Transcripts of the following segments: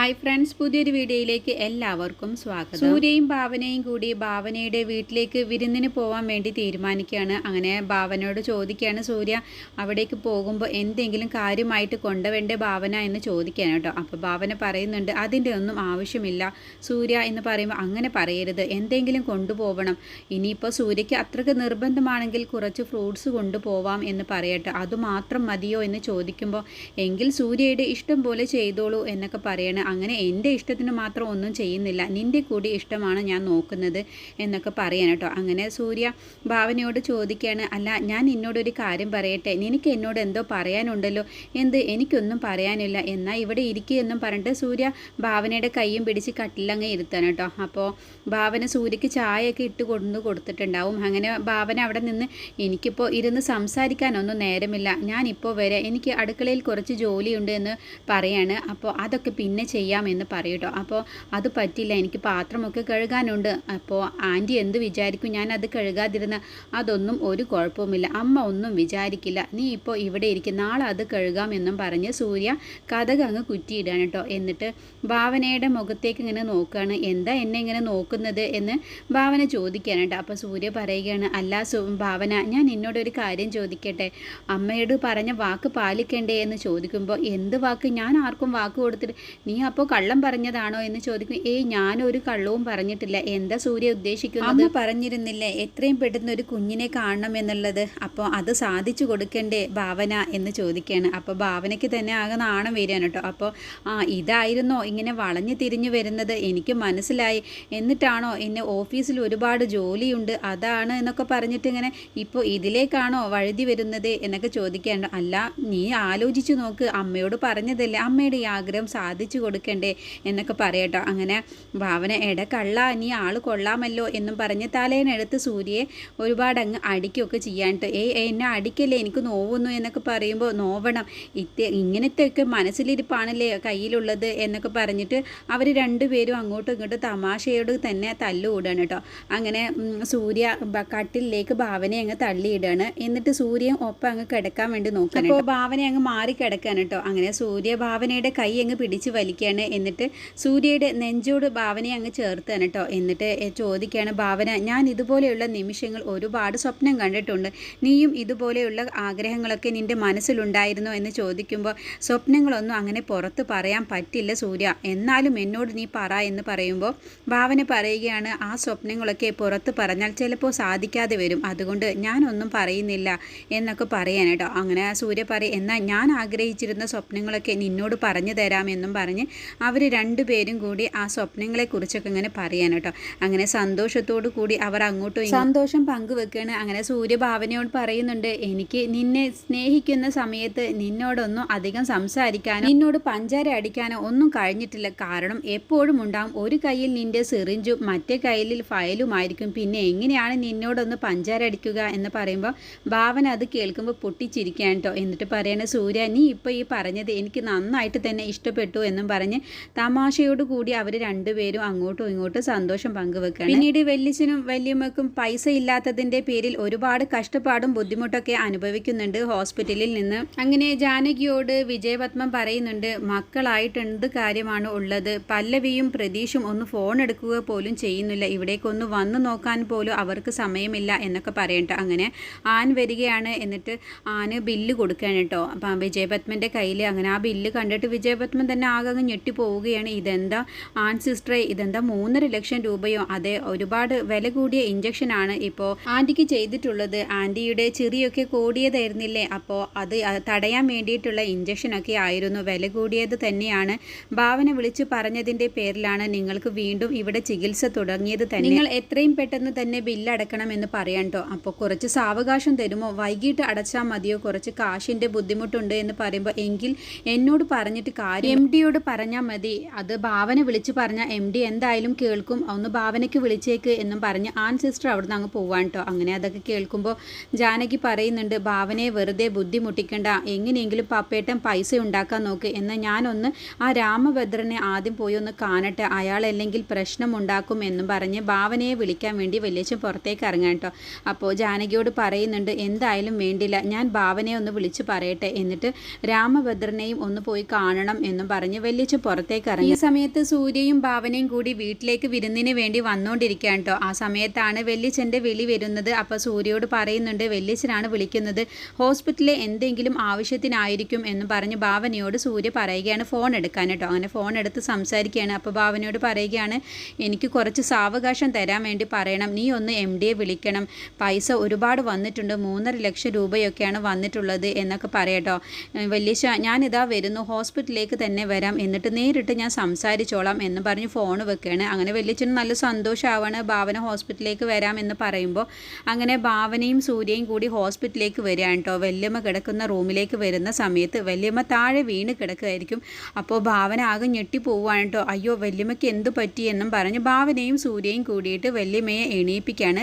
Hi friends പുതിയൊരു വീഡിയോയിലേക്ക് എല്ലാവർക്കും സ്വാഗതം. സൂര്യയും ഭാവനയും കൂടി ഭാവനയുടെ വീട്ടിലേക്ക് വിരുന്നിന് പോകാൻ വേണ്ടി തീരുമാനിക്കുകയാണ്. അങ്ങനെ ഭാവനയോട് ചോദിക്കുകയാണ് സൂര്യ അവിടേക്ക് പോകുമ്പോൾ എന്തെങ്കിലും കാര്യമായിട്ട് കൊണ്ടുവേണ്ടേ ഭാവന? എന്ന് ചോദിക്കുകയാണ് കേട്ടോ. അപ്പോൾ ഭാവന പറയുന്നുണ്ട് അതിന്റെ ഒന്നും ആവശ്യമില്ല സൂര്യ എന്ന് പറയുമ്പോൾ അങ്ങനെ പറയരുത്. എന്തെങ്കിലും കൊണ്ടുപോകണം ഇനിയിപ്പോൾ സൂര്യയ്ക്ക് അത്രയ്ക്ക് നിർബന്ധമാണെങ്കിൽ കുറച്ച് ഫ്രൂട്ട്സ് കൊണ്ടുപോവാം എന്ന് പറയട്ടെ. അതുമാത്രം മതിയോ എന്ന് ചോദിക്കുമ്പോൾ എങ്കിൽ സൂര്യയുടെ ഇഷ്ടം പോലെ ചെയ്തോളൂ എന്നൊക്കെ പറയണം. അങ്ങനെ എന്റെ ഇഷ്ടത്തിന് മാത്രം ഒന്നും ചെയ്യുന്നില്ല. നിന്റെ കൂടി ഇഷ്ടമാണ് ഞാൻ നോക്കുന്നത് എന്നൊക്കെ പറയാൻ കേട്ടോ. അങ്ങനെ സൂര്യ ഭാവനയോട് ചോദിക്കുകയാണ് അല്ല ഞാൻ നിന്നോടൊരു കാര്യം പറയട്ടെ? നിനക്ക് എന്നോട് എന്തോ പറയാനുണ്ടല്ലോ? എന്ത്? എനിക്കൊന്നും പറയാനില്ല. എന്നാൽ ഇവിടെ ഇരിക്കുക എന്നും പറഞ്ഞിട്ട് സൂര്യ ഭാവനയുടെ കൈയും പിടിച്ച് കട്ടിലങ്ങ് ഇരുത്താണ് കേട്ടോ. അപ്പോൾ ഭാവന സൂര്യക്ക് ചായയൊക്കെ ഇട്ട് കൊണ്ടു കൊടുത്തിട്ടുണ്ടാവും. അങ്ങനെ ഭാവന അവിടെ നിന്ന് എനിക്കിപ്പോൾ ഇരുന്ന് സംസാരിക്കാനൊന്നും നേരമില്ല. ഞാനിപ്പോൾ വരെ എനിക്ക് അടുക്കളയിൽ കുറച്ച് ജോലിയുണ്ട് എന്ന് പറയാണ്. അപ്പോൾ അതൊക്കെ പിന്നെ ചെയ്യാമെന്ന് പറയൂട്ടോ അപ്പോൾ അത് പറ്റില്ല. എനിക്ക് പാത്രമൊക്കെ കഴുകാനുണ്ട്. അപ്പോൾ ആന്റി എന്ത് വിചാരിക്കും? ഞാൻ അത് കഴുകാതിരുന്ന അതൊന്നും ഒരു കുഴപ്പവുമില്ല. അമ്മ ഒന്നും വിചാരിക്കില്ല. നീ ഇപ്പോൾ ഇവിടെ ഇരിക്കും. നാളെ അത് കഴുകാമെന്നും പറഞ്ഞ് സൂര്യ കഥക അങ്ങ് കുറ്റിയിടാണ് കേട്ടോ എന്നിട്ട് ഭാവനയുടെ മുഖത്തേക്ക് ഇങ്ങനെ നോക്കുകയാണ് എന്താ എന്നെ ഇങ്ങനെ നോക്കുന്നത് എന്ന് ഭാവന ചോദിക്കാനുണ്ട് അപ്പോൾ സൂര്യ പറയുകയാണ് അല്ല ഭാവന ഞാൻ നിന്നോടൊരു കാര്യം ചോദിക്കട്ടെ? അമ്മയോട് പറഞ്ഞ വാക്ക് പാലിക്കണ്ടേ? എന്ന് ചോദിക്കുമ്പോൾ എന്ത് വാക്ക്? ഞാൻ ആർക്കും വാക്ക് കൊടുത്തിട്ട് നീ അപ്പോൾ കള്ളം പറഞ്ഞതാണോ എന്ന് ചോദിക്കും ഏയ് ഞാനൊരു കള്ളവും പറഞ്ഞിട്ടില്ല. എന്താ സൂര്യ ഉദ്ദേശിക്കുന്നത്? അമ്മ പറഞ്ഞിരുന്നില്ലേ എത്രയും പെട്ടെന്ന് ഒരു കുഞ്ഞിനെ കാണണം എന്നുള്ളത്. അപ്പോൾ അത് സാധിച്ചു കൊടുക്കണ്ടേ ഭാവന? എന്ന് ചോദിക്കുകയാണ് അപ്പോൾ ഭാവനയ്ക്ക് തന്നെ ആകെ നാണം വരികയാണ് കേട്ടോ. അപ്പോൾ ആ ഇതായിരുന്നോ? ഇങ്ങനെ വളഞ്ഞു തിരിഞ്ഞു വരുന്നത്. എനിക്ക് മനസ്സിലായി. എന്നിട്ടാണോ എന്നെ ഓഫീസിൽ ഒരുപാട് ജോലിയുണ്ട്. അതാണ് എന്നൊക്കെ പറഞ്ഞിട്ട് ഇങ്ങനെ ഇപ്പോൾ ഇതിലേക്കാണോ വഴുതി വരുന്നത്? എന്നൊക്കെ ചോദിക്കാണ്ട് അല്ല നീ ആലോചിച്ചു നോക്ക്. അമ്മയോട് പറഞ്ഞതല്ലേ. അമ്മയുടെ ഈ ആഗ്രഹം സാധിച്ചു കൊടുക്കണ്ടേ എന്നൊക്കെ പറയട്ടോ അങ്ങനെ ഭാവന എട കള്ള നീ ആൾ കൊള്ളാമല്ലോ എന്നും പറഞ്ഞ് തലേനെടുത്ത് സൂര്യയെ ഒരുപാട് അങ്ങ് അടിക്കുകയൊക്കെ ചെയ്യാനിട്ട് ഏയ് എന്നെ അടിക്കല്ലേ എനിക്ക് നോവുന്നു എന്നൊക്കെ പറയുമ്പോൾ നോവണം ഇത്തെ ഇങ്ങനത്തെയൊക്കെ മനസ്സിലിരിപ്പാണല്ലേ കയ്യിലുള്ളത് എന്നൊക്കെ പറഞ്ഞിട്ട് അവർ രണ്ടുപേരും അങ്ങോട്ടും ഇങ്ങോട്ടും തമാശയോട് തന്നെ തല്ലുകൂടാണ് കേട്ടോ അങ്ങനെ സൂര്യ കട്ടിലേക്ക് ഭാവനയെ അങ്ങ് തള്ളിയിടാണ് എന്നിട്ട് സൂര്യൻ ഒപ്പം അങ്ങ് കിടക്കാൻ വേണ്ടി നോക്കണം അപ്പോൾ ഭാവനയെ അങ്ങ് മാറി കിടക്കാൻ കേട്ടോ അങ്ങനെ സൂര്യ ഭാവനയുടെ കൈ അങ്ങ് പിടിച്ച് വലിക്കുകയാണ് എന്നിട്ട് സൂര്യയുടെ നെഞ്ചോട് ഭാവനയെ അങ്ങ് ചേർത്താണ് കേട്ടോ എന്നിട്ട് ചോദിക്കുകയാണ് ഭാവന ഞാൻ ഇതുപോലെയുള്ള നിമിഷങ്ങൾ ഒരുപാട് സ്വപ്നം കണ്ടിട്ടുണ്ട്. നീയും ഇതുപോലെയുള്ള ആഗ്രഹങ്ങളൊക്കെ നിന്റെ മനസ്സിലുണ്ടായിരുന്നോ? എന്ന് ചോദിക്കുമ്പോൾ സ്വപ്നങ്ങളൊന്നും അങ്ങനെ പുറത്ത് പറയാൻ പറ്റില്ല സൂര്യ. എന്നാലും എന്നോട് നീ പറ എന്ന് പറയുമ്പോൾ ഭാവന പറയുകയാണ് ആ സ്വപ്നങ്ങളൊക്കെ പുറത്ത് പറഞ്ഞാൽ ചിലപ്പോൾ സാധിക്കാതെ വരും. അതുകൊണ്ട് ഞാനൊന്നും പറയുന്നില്ല എന്നൊക്കെ പറയാൻ കേട്ടോ അങ്ങനെ സൂര്യ പറയും എന്നാൽ ഞാൻ ആഗ്രഹിച്ചിരുന്ന സ്വപ്നങ്ങളൊക്കെ നിന്നോട് പറഞ്ഞു തരാമെന്നും പറഞ്ഞ് അവർ രണ്ടുപേരും കൂടി ആ സ്വപ്നങ്ങളെക്കുറിച്ചൊക്കെ ഇങ്ങനെ പറയാൻ കേട്ടോ. അങ്ങനെ സന്തോഷത്തോടു കൂടി അവർ അങ്ങോട്ടും സന്തോഷം പങ്കുവെക്കുകയാണ് അങ്ങനെ സൂര്യഭാവനയോട് പറയുന്നുണ്ട് എനിക്ക് നിന്നെ സ്നേഹിക്കുന്ന സമയത്ത് നിന്നോടൊന്നും അധികം സംസാരിക്കാനോ നിന്നോട് പഞ്ചാര അടിക്കാനോ ഒന്നും കഴിഞ്ഞിട്ടില്ല. കാരണം എപ്പോഴും ഉണ്ടാവും ഒരു കയ്യിൽ നിന്റെ സിറിഞ്ചും മറ്റേ കയ്യിൽ ഫയലുമായിരിക്കും പിന്നെ എങ്ങനെയാണ് നിന്നോടൊന്ന് പഞ്ചാര അടിക്കുക എന്ന് പറയുമ്പോൾ ഭാവന അത് കേൾക്കുമ്പോൾ പൊട്ടിച്ചിരിക്കുകയാണ് കേട്ടോ. എന്നിട്ട് പറയണ സൂര്യ നീ ഇപ്പോൾ ഈ പറഞ്ഞത് എനിക്ക് നന്നായിട്ട് തന്നെ ഇഷ്ടപ്പെട്ടു എന്നും പറഞ്ഞ് തമാശയോട് കൂടി അവർ രണ്ടുപേരും അങ്ങോട്ടും ഇങ്ങോട്ടും സന്തോഷം പങ്കുവെക്കുകയാണ് പിന്നീട് വല്യച്ഛനും വല്യമ്മക്കും പൈസ ഇല്ലാത്തതിന്റെ പേരിൽ ഒരുപാട് കഷ്ടപ്പാടും ബുദ്ധിമുട്ടൊക്കെ അനുഭവിക്കുന്നുണ്ട് ഹോസ്പിറ്റലിൽ നിന്ന്. അങ്ങനെ ജാനകിയോട് വിജയപത്മം പറയുന്നുണ്ട് മക്കളായിട്ട് എന്ത് കാര്യമാണ് ഉള്ളത്? പല്ലവിയും പ്രതീഷും ഒന്ന് ഫോൺ എടുക്കുക പോലും ചെയ്യുന്നില്ല. ഇവിടേക്കൊന്ന് വന്നു നോക്കാൻ പോലും അവർക്ക് സമയമില്ല എന്നൊക്കെ പറയണ്ട. അങ്ങനെ ആൻ വരികയാണ്. എന്നിട്ട് ആന് ബില്ല് കൊടുക്കുകയാണ് കേട്ടോ. അപ്പം വിജയപത്മന്റെ കയ്യിൽ അങ്ങനെ ആ ബില്ല് കണ്ടിട്ട് വിജയപത്മൻ തന്നെ ആകെ അങ്ങ് ഞെട്ടി പോവുകയാണ്. ഇതെന്താ? ആൺ സിസ്റ്ററെ ഇതെന്താ? മൂന്നര ലക്ഷം രൂപയോ? അതെ ഒരുപാട് വില കൂടിയ ഇഞ്ചക്ഷനാണ് ഇപ്പോൾ ആന്റിക്ക് ചെയ്തിട്ടുള്ളത്. ആന്റിയുടെ ചെറിയൊക്കെ കൂടിയതായിരുന്നില്ലേ? അപ്പോൾ അത് തടയാൻ വേണ്ടിയിട്ടുള്ള ഇഞ്ചക്ഷനൊക്കെ ആയിരുന്നു. വില കൂടിയത് തന്നെയാണ്. ഭാവന വിളിച്ചു പറഞ്ഞതിന്റെ പേരിലാണ് നിങ്ങൾക്ക് വീണ്ടും ഇവിടെ ചികിത്സ തുടങ്ങിയത് തന്നെ. നിങ്ങൾ എത്രയും പെട്ടെന്ന് തന്നെ ബില്ല് അടക്കണം എന്ന് പറയാം കേട്ടോ അപ്പോൾ കുറച്ച് സാവകാശം തരുമോ? വൈകിട്ട് അടച്ചാൽ മതിയോ? കുറച്ച് കാശിന്റെ ബുദ്ധിമുട്ടുണ്ട് എന്ന് പറയുമ്പോൾ എങ്കിൽ എന്നോട് പറഞ്ഞിട്ട് കാര്യം എം ഡിയോട് പറഞ്ഞാൽ മതി. അത് ഭാവന വിളിച്ചു പറഞ്ഞാൽ എം ഡി എന്തായാലും കേൾക്കും. ഒന്ന് ഭാവനയ്ക്ക് വിളിച്ചേക്ക് എന്നും പറഞ്ഞ് ആൺ സിസ്റ്റർ അവിടുന്ന് അങ്ങ് പോവാൻ കേട്ടോ അങ്ങനെ അതൊക്കെ കേൾക്കുമ്പോൾ ജാനകി പറയുന്നുണ്ട് ഭാവനയെ വെറുതെ ബുദ്ധിമുട്ടിക്കണ്ട. എങ്ങനെയെങ്കിലും പപ്പേട്ടൻ പൈസ ഉണ്ടാക്കാൻ നോക്ക്. എന്നാൽ ഞാനൊന്ന് ആ രാമഭദ്രനെ ആദ്യം പോയി ഒന്ന് കാണട്ടെ. അയാളല്ലെങ്കിൽ പ്രശ്നമുണ്ടാക്കും എന്നും പറഞ്ഞ് ഭാവനയെ വിളിക്കാൻ വേണ്ടി വലിയച്ഛൻ പുറത്തേക്ക് ഇറങ്ങാൻ കേട്ടോ അപ്പോൾ ജാനകിയോട് പറയുന്നുണ്ട് എന്തായാലും വേണ്ടില്ല. ഞാൻ ഭാവനയെ ഒന്ന് വിളിച്ച് പറയട്ടെ. എന്നിട്ട് രാമഭദ്രനെയും ഒന്ന് പോയി കാണണം എന്നും പറഞ്ഞ് വലിയച്ഛൻ വല്യച്ഛൻ പുറത്തേക്ക് ഇറങ്ങി. ഈ സമയത്ത് സൂര്യയും ഭാവനയും കൂടി വീട്ടിലേക്ക് വിരുന്നിന് വേണ്ടി വന്നുകൊണ്ടിരിക്കുകയാണ് കേട്ടോ. ആ സമയത്താണ് വല്യച്ഛന്റെ വിളി വരുന്നത്. അപ്പോൾ സൂര്യയോട് പറയുന്നുണ്ട് വെല്ലിച്ചനാണ് വിളിക്കുന്നത്. ഹോസ്പിറ്റലിലെ എന്തെങ്കിലും ആവശ്യത്തിനായിരിക്കും എന്ന് പറഞ്ഞ് ഭാവനയോട് സൂര്യ പറയുകയാണ് ഫോൺ എടുക്കാൻ കേട്ടോ. അങ്ങനെ ഫോൺ എടുത്ത് സംസാരിക്കുകയാണ്. അപ്പോൾ ഭാവനയോട് പറയുകയാണ് എനിക്ക് കുറച്ച് സാവകാശം തരാൻ വേണ്ടി പറയണം. നീ ഒന്ന് എം ഡിയെ വിളിക്കണം. പൈസ ഒരുപാട് വന്നിട്ടുണ്ട്. മൂന്നര ലക്ഷം രൂപയൊക്കെയാണ് വന്നിട്ടുള്ളത് എന്നൊക്കെ പറയട്ടോ വല്യശ ഞാനിതാ വരുന്നു. ഹോസ്പിറ്റലിലേക്ക് തന്നെ വരാം എന്നിട്ട് നേരിട്ട് ഞാൻ സംസാരിച്ചോളാം എന്ന് പറഞ്ഞ് ഫോൺ വെക്കുകയാണ് അങ്ങനെ വലിയച്ഛനും നല്ല സന്തോഷമാവാണ് ഭാവന ഹോസ്പിറ്റലിലേക്ക് വരാം എന്ന് പറയുമ്പോൾ അങ്ങനെ ഭാവനയും സൂര്യയും കൂടി ഹോസ്പിറ്റലിലേക്ക് വരികയാണ് കേട്ടോ വല്യമ്മ കിടക്കുന്ന റൂമിലേക്ക് വരുന്ന സമയത്ത് വല്യമ്മ താഴെ വീണ് കിടക്കുകയായിരിക്കും. അപ്പോൾ ഭാവന ആകെ ഞെട്ടിപ്പോവാണ് കേട്ടോ അയ്യോ വല്യമ്മയ്ക്ക് എന്ത് പറ്റിയെന്നും പറഞ്ഞ് ഭാവനയും സൂര്യയും കൂടിയിട്ട് വല്യമ്മയെ എണീപ്പിക്കുകയാണ്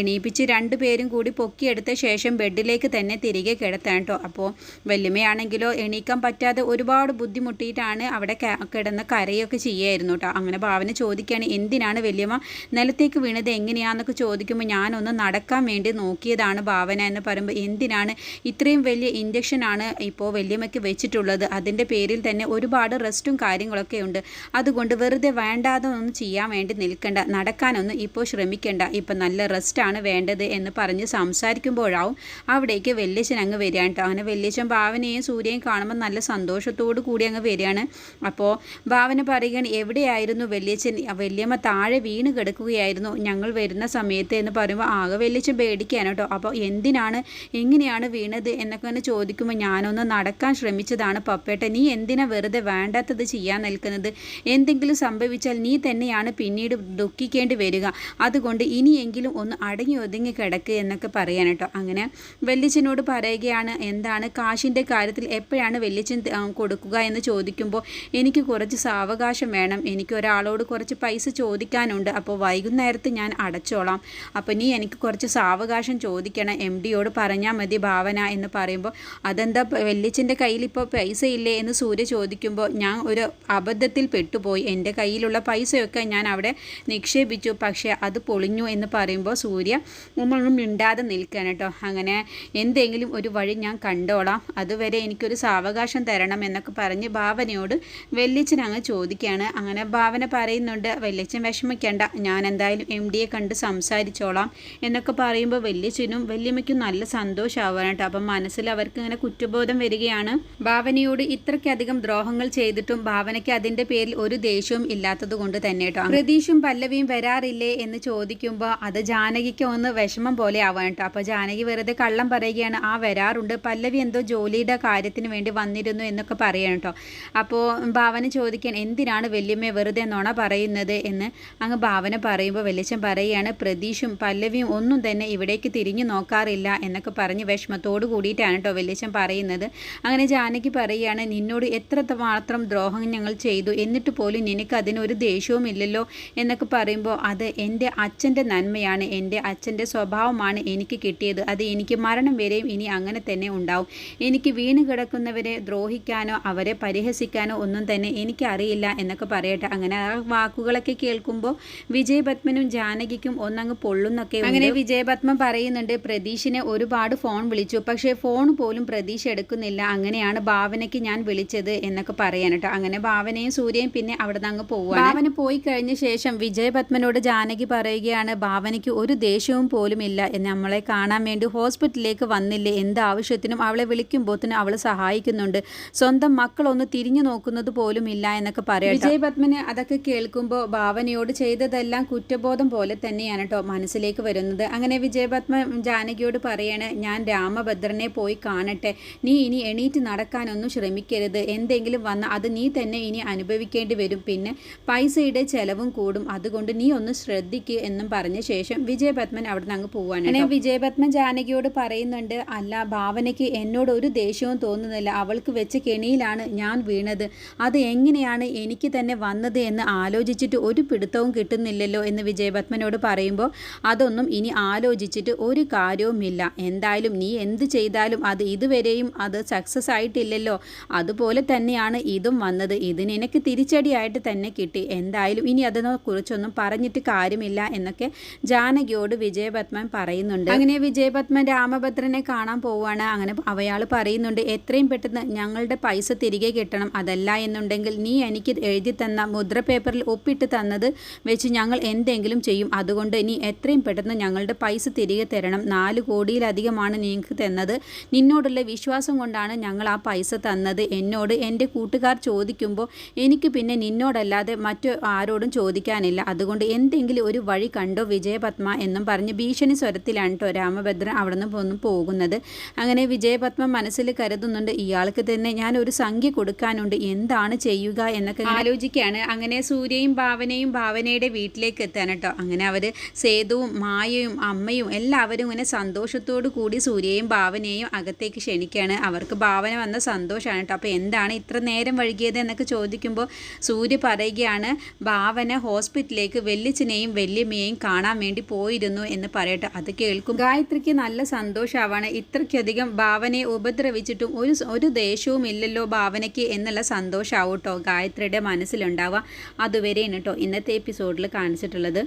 എണീപ്പിച്ച് രണ്ടുപേരും കൂടി പൊക്കിയെടുത്ത ശേഷം ബെഡിലേക്ക് തന്നെ തിരികെ കിടത്താൻ കേട്ടോ അപ്പോൾ വല്യമ്മയാണെങ്കിലോ എണീക്കാൻ പറ്റാതെ ഒരുപാട് ബുദ്ധിമുട്ടിയിട്ടാണ് അവിടെ കിടന്ന് കരയൊക്കെ ചെയ്യായിരുന്നു കേട്ടോ അങ്ങനെ ഭാവന ചോദിക്കുകയാണ് എന്തിനാണ് വലിയമ്മ നിലത്തേക്ക് വീണത്? എങ്ങനെയാണെന്നൊക്കെ ചോദിക്കുമ്പോൾ ഞാനൊന്ന് നടക്കാൻ വേണ്ടി നോക്കിയതാണ് ഭാവന എന്ന് പറയുമ്പോൾ എന്തിനാണ്? ഇത്രയും വലിയ ഇഞ്ചക്ഷനാണ് ഇപ്പോൾ വലിയമ്മയ്ക്ക് വെച്ചിട്ടുള്ളത്. അതിന്റെ പേരിൽ തന്നെ ഒരുപാട് റെസ്റ്റും കാര്യങ്ങളൊക്കെ ഉണ്ട്. അതുകൊണ്ട് വെറുതെ വേണ്ടാതെ ഒന്നും ചെയ്യാൻ വേണ്ടി നിൽക്കണ്ട. നടക്കാനൊന്നും ഇപ്പോൾ ശ്രമിക്കേണ്ട. ഇപ്പം നല്ല റെസ്റ്റാണ് വേണ്ടത് എന്ന് പറഞ്ഞ് സംസാരിക്കുമ്പോഴാവും അവിടേക്ക് വല്യച്ഛൻ അങ്ങ് വരികയാണ് കേട്ടോ അങ്ങനെ വല്യച്ഛൻ ഭാവനയും സൂര്യയും കാണുമ്പോൾ നല്ല സന്തോഷത്തോടു കൂടി അങ്ങ് വരികയാണ്. അപ്പോൾ ഭാവന പറയുകയാണ് എവിടെയായിരുന്നു വല്യച്ഛൻ? വല്യമ്മ താഴെ വീണ് കിടക്കുകയായിരുന്നു. ഞങ്ങൾ വരുന്ന സമയത്ത് എന്ന് പറയുമ്പോൾ ആകെ വല്യച്ഛൻ പേടിക്കുകയാണ് കേട്ടോ. അപ്പോൾ എന്തിനാണ് എങ്ങനെയാണ് വീണത് എന്നൊക്കെ തന്നെ ചോദിക്കുമ്പോൾ ഞാനൊന്ന് നടക്കാൻ ശ്രമിച്ചതാണ് പപ്പേട്ട. നീ എന്തിനാ വെറുതെ വേണ്ടാത്തത് ചെയ്യാൻ നിൽക്കുന്നത്? എന്തെങ്കിലും സംഭവിച്ചാൽ നീ തന്നെയാണ് പിന്നീട് ദുഃഖിക്കേണ്ടി വരിക. അതുകൊണ്ട് ഇനിയെങ്കിലും ഒന്ന് അടങ്ങി ഒതുങ്ങി കിടക്ക് എന്നൊക്കെ പറയാൻ കേട്ടോ. അങ്ങനെ വല്യച്ഛനോട് പറയുകയാണ് എന്താണ് കാശിന്റെ കാര്യത്തിൽ എപ്പോഴാണ് വല്യച്ഛൻ കൊടുക്കുക എന്ന് ചോദിക്കുമ്പോൾ എനിക്ക് കുറച്ച് സാവകാശം വേണം. എനിക്ക് ഒരാളോട് കുറച്ച് പൈസ ചോദിക്കാനുണ്ട്. അപ്പോൾ വൈകുന്നേരത്ത് ഞാൻ അടച്ചോളാം. അപ്പോൾ നീ എനിക്ക് കുറച്ച് സാവകാശം ചോദിക്കണം. എം ഡിയോട് പറഞ്ഞാൽ മതി ഭാവന എന്ന് പറയുമ്പോൾ അതെന്താ വല്യച്ഛന്റെ കയ്യിൽ ഇപ്പോൾ പൈസ ഇല്ലേ? എന്ന് സൂര്യ ചോദിക്കുമ്പോൾ ഞാൻ ഒരു അബദ്ധത്തിൽ പെട്ടുപോയി. എന്റെ കയ്യിലുള്ള പൈസയൊക്കെ ഞാൻ അവിടെ നിക്ഷേപിച്ചു. പക്ഷേ അത് പൊളിഞ്ഞു എന്ന് പറയുമ്പോൾ സൂര്യ നമ്മളൊന്നും മിണ്ടാതെ നിൽക്കാൻ കേട്ടോ. അങ്ങനെ എന്തെങ്കിലും ഒരു വഴി ഞാൻ കണ്ടോളാം. അതുവരെ എനിക്കൊരു സാവകാശം തരണം എന്നൊക്കെ പറഞ്ഞ് ഭാവനയോട് വല്യച്ഛൻ അങ്ങ് ചോദിക്കുകയാണ്. അങ്ങനെ ഭാവന പറയുന്നുണ്ട് വല്യച്ഛൻ വിഷമിക്കണ്ട. ഞാൻ എന്തായാലും എം ഡിയെ കണ്ട് സംസാരിച്ചോളാം എന്നൊക്കെ പറയുമ്പോൾ വല്യച്ഛനും വല്യമ്മയ്ക്കും നല്ല സന്തോഷമാവാണ് കേട്ടോ അപ്പം മനസ്സിൽ അവർക്ക് ഇങ്ങനെ കുറ്റബോധം വരികയാണ്. ഭാവനയോട് ഇത്രയ്ക്കധികം ദ്രോഹങ്ങൾ ചെയ്തിട്ടും ഭാവനയ്ക്ക് അതിന്റെ പേരിൽ ഒരു ദേഷ്യവും ഇല്ലാത്തത് കൊണ്ട് തന്നെ കേട്ടോ പ്രതീഷും പല്ലവിയും വരാറില്ലേ എന്ന് ചോദിക്കുമ്പോൾ അത് ജാനകിക്ക് ഒന്ന് വിഷമം പോലെ ആവാൻ കേട്ടോ അപ്പോൾ ജാനകി വെറുതെ കള്ളം പറയുകയാണ് ആ വരാറുണ്ട്. പല്ലവി എന്തോ ജോലിയുടെ കാര്യത്തിന് വേണ്ടി വന്നിരുന്നു എന്നൊക്കെ പറയണം കേട്ടോ അപ്പോൾ ഭാവന ചോദിക്കാൻ എന്തിനാണ് വല്യമ്മ വെറുതെ നുണ പറയുന്നത് എന്ന് അങ്ങ് ഭാവന പറയുമ്പോൾ വല്യച്ഛൻ പറയുകയാണ് പ്രതീഷും പല്ലവിയും ഒന്നും തന്നെ ഇവിടേക്ക് തിരിഞ്ഞു നോക്കാറില്ല എന്നൊക്കെ പറഞ്ഞ് വിഷമത്തോട് കൂടിയിട്ടാണ് കേട്ടോ വല്യച്ഛൻ പറയുന്നത്. അങ്ങനെ ജാനകി പറയുകയാണ് നിന്നോട് എത്ര മാത്രം ദ്രോഹം ഞങ്ങൾ ചെയ്തു? എന്നിട്ട് പോലും നിനക്ക് അതിനൊരു ദേഷ്യവും ഇല്ലല്ലോ എന്നൊക്കെ പറയുമ്പോൾ അത് എന്റെ അച്ഛന്റെ നന്മയാണ്. എന്റെ അച്ഛന്റെ സ്വഭാവമാണ് എനിക്ക് കിട്ടിയത്. അത് എനിക്ക് മരണം വരെയും ഇനി അങ്ങനെ തന്നെ ഉണ്ടാവും. എനിക്ക് വീണ് കിടക്കുന്നവരെ ദ്രോഹിക്കാനോ അവരെ പരിഹസിക്കാനോ ഒന്നും തന്നെ എനിക്കറിയില്ല എന്നൊക്കെ പറയട്ടെ. അങ്ങനെ ആ വാക്കുകളൊക്കെ കേൾക്കുമ്പോൾ വിജയപത്മനും ജാനകിക്കും ഒന്നങ്ങ് പൊള്ളുന്നൊക്കെ. അങ്ങനെ വിജയപത്മൻ പറയുന്നുണ്ട് പ്രതീഷിനെ ഒരുപാട് ഫോൺ വിളിച്ചു. പക്ഷേ ഫോൺ പോലും പ്രതീഷ് എടുക്കുന്നില്ല. അങ്ങനെയാണ് ഭാവനയ്ക്ക് ഞാൻ വിളിച്ചത് എന്നൊക്കെ പറയാൻ കേട്ടോ. അങ്ങനെ ഭാവനയും സൂര്യയും പിന്നെ അവിടെ നിന്ന് അങ്ങ് പോവുകയാണ് ഭാവന പോയി കഴിഞ്ഞ ശേഷം വിജയപത്മനോട് ജാനകി പറയുകയാണ് ഭാവനയ്ക്ക് ഒരു ദേഷ്യവും പോലും ഇല്ല. നമ്മളെ കാണാൻ വേണ്ടി ഹോസ്പിറ്റലിലേക്ക് വന്നില്ലേ? എന്ത് ആവശ്യത്തിനും അവളെ വിളിക്കുമ്പോഴത്തേനും അവൾ സഹായിക്കുന്നുണ്ട്. സ്വന്തം മക്കളൊന്ന് തിരിഞ്ഞു നോക്കുന്നത് പോലും ഇല്ല എന്നൊക്കെ പറയാം വിജയ് പത്മന് അതൊക്കെ കേൾക്കുമ്പോൾ ഭാവനയോട് ചെയ്തതെല്ലാം കുറ്റബോധം പോലെ തന്നെയാണ് കേട്ടോ മനസ്സിലേക്ക് വരുന്നത്. അങ്ങനെ വിജയപത്മ ജാനകിയോട് പറയാണ് ഞാൻ രാമഭദ്രനെ പോയി കാണട്ടെ. നീ ഇനി എണീറ്റ് നടക്കാനൊന്നും ശ്രമിക്കരുത്. എന്തെങ്കിലും വന്ന അത് നീ തന്നെ ഇനി അനുഭവിക്കേണ്ടി വരും. പിന്നെ പൈസയുടെ ചെലവും കൂടും. അതുകൊണ്ട് നീ ഒന്ന് ശ്രദ്ധിക്കുക എന്നും പറഞ്ഞ ശേഷം വിജയപത്മൻ അവിടെ നിന്ന് അങ്ങ് പോവാണ് അങ്ങനെ വിജയപത്മൻ ജാനകിയോട് പറയുന്നുണ്ട് അല്ല ഭാവനയ്ക്ക് എന്നോട് ഒരു ദേഷ്യവും തോന്നുന്നില്ല. അവൾക്ക് വെച്ച കെണിയിലാണ് ഞാൻ വീണത്. അത് എങ്ങനെയാണ് എനിക്ക് തന്നെ വന്നത് എന്ന് ആലോചിച്ചിട്ട് ഒരു പിടുത്തവും കിട്ടുന്നില്ലല്ലോ എന്ന് വിജയപത്മനോട് പറയുമ്പോൾ അതൊന്നും ഇനി ആലോചിച്ചിട്ട് ഒരു കാര്യവുമില്ല. എന്തായാലും നീ എന്ത് ചെയ്താലും അത് ഇതുവരെയും അത് സക്സസ് ആയിട്ടില്ലല്ലോ. അതുപോലെ തന്നെയാണ് ഇതും വന്നത്. ഇത് നിനക്ക് തിരിച്ചടിയായിട്ട് തന്നെ കിട്ടി. എന്തായാലും ഇനി അതിനെ കുറിച്ചൊന്നും പറഞ്ഞിട്ട് കാര്യമില്ല എന്നൊക്കെ ജാനകിയോട് വിജയപത്മൻ പറയുന്നുണ്ട്. അങ്ങനെ വിജയപത്മൻ രാമഭദ്രനെ കാണാൻ പോവുകയാണ്. അങ്ങനെ അവയാൾ പറയുന്നുണ്ട് എത്രയും പെട്ടെന്ന് ഞങ്ങളുടെ പൈസ തിരികെ കിട്ടണം. അതല്ല അല്ല എന്നുണ്ടെങ്കിൽ നീ എനിക്ക് എഴുതി തന്ന മുദ്ര പേപ്പറിൽ ഒപ്പിട്ട് തന്നത് വെച്ച് ഞങ്ങൾ എന്തെങ്കിലും ചെയ്യും. അതുകൊണ്ട് നീ എത്രയും പെട്ടെന്ന് ഞങ്ങളുടെ പൈസ തിരികെ തരണം. നാല് കോടിയിലധികമാണ് നിങ്ങൾക്ക് തന്നത്. നിന്നോടുള്ള വിശ്വാസം കൊണ്ടാണ് ഞങ്ങൾ ആ പൈസ തന്നത്. എന്നോട് എന്റെ കൂട്ടുകാർ ചോദിക്കുമ്പോൾ എനിക്ക് പിന്നെ നിന്നോടല്ലാതെ മറ്റു ആരോടും ചോദിക്കാനില്ല. അതുകൊണ്ട് എന്തെങ്കിലും ഒരു വഴി കണ്ടോ വിജയപത്മ എന്നും പറഞ്ഞ് ഭീഷണി സ്വരത്തിലാണ് കേട്ടോ രാമഭദ്രൻ അവിടെ നിന്ന് പോകുന്നത്. അങ്ങനെ വിജയപത്മ മനസ്സിൽ കരുതുന്നുണ്ട് ഇയാൾക്ക് തന്നെ ഞാൻ ഒരു സംഖ്യ കൊടുക്കാനുണ്ട്. എന്താണ് ചെയ്യുക എന്നൊക്കെ ആലോചിക്കുകയാണ്. അങ്ങനെ സൂര്യയും ഭാവനയും ഭാവനയുടെ വീട്ടിലേക്ക് എത്താൻ കേട്ടോ. അങ്ങനെ അവർ സേതുവും മായയും അമ്മയും എല്ലാവരും ഇങ്ങനെ സന്തോഷത്തോടു കൂടി സൂര്യയും ഭാവനയും അകത്തേക്ക് ക്ഷണിക്കുകയാണ്. അവർക്ക് ഭാവന വന്ന സന്തോഷമാണ് കേട്ടോ. അപ്പോൾ എന്താണ് ഇത്ര നേരം വൈകിയത് എന്നൊക്കെ ചോദിക്കുമ്പോൾ സൂര്യ പറയുകയാണ് ഭാവന ഹോസ്പിറ്റലിലേക്ക് വെല്ലിച്ചനെയും വല്യമ്മയെയും കാണാൻ വേണ്ടി പോയിരുന്നു എന്ന് പറയട്ടെ. അത് കേൾക്കും. ഗായത്രിക്ക് നല്ല സന്തോഷമാവാണ്. ഇത്രയ്ക്കധികം ഭാവനയെ ഉപദ്രവിച്ചിട്ടും ഒരു ഒരു ദേഷ്യവും ഇല്ലല്ലോ ഭാവനയ്ക്ക് എന്നുള്ള സന്തോഷമാവും കേട്ടോ ഗായത്രിയുടെ മനസ്സിലുണ്ടാവുക. അതുവരെയാണ് കേട്ടോ ഇന്നത്തെ എപ്പിസോഡിൽ കാണിച്ചിട്ടുള്ളത്.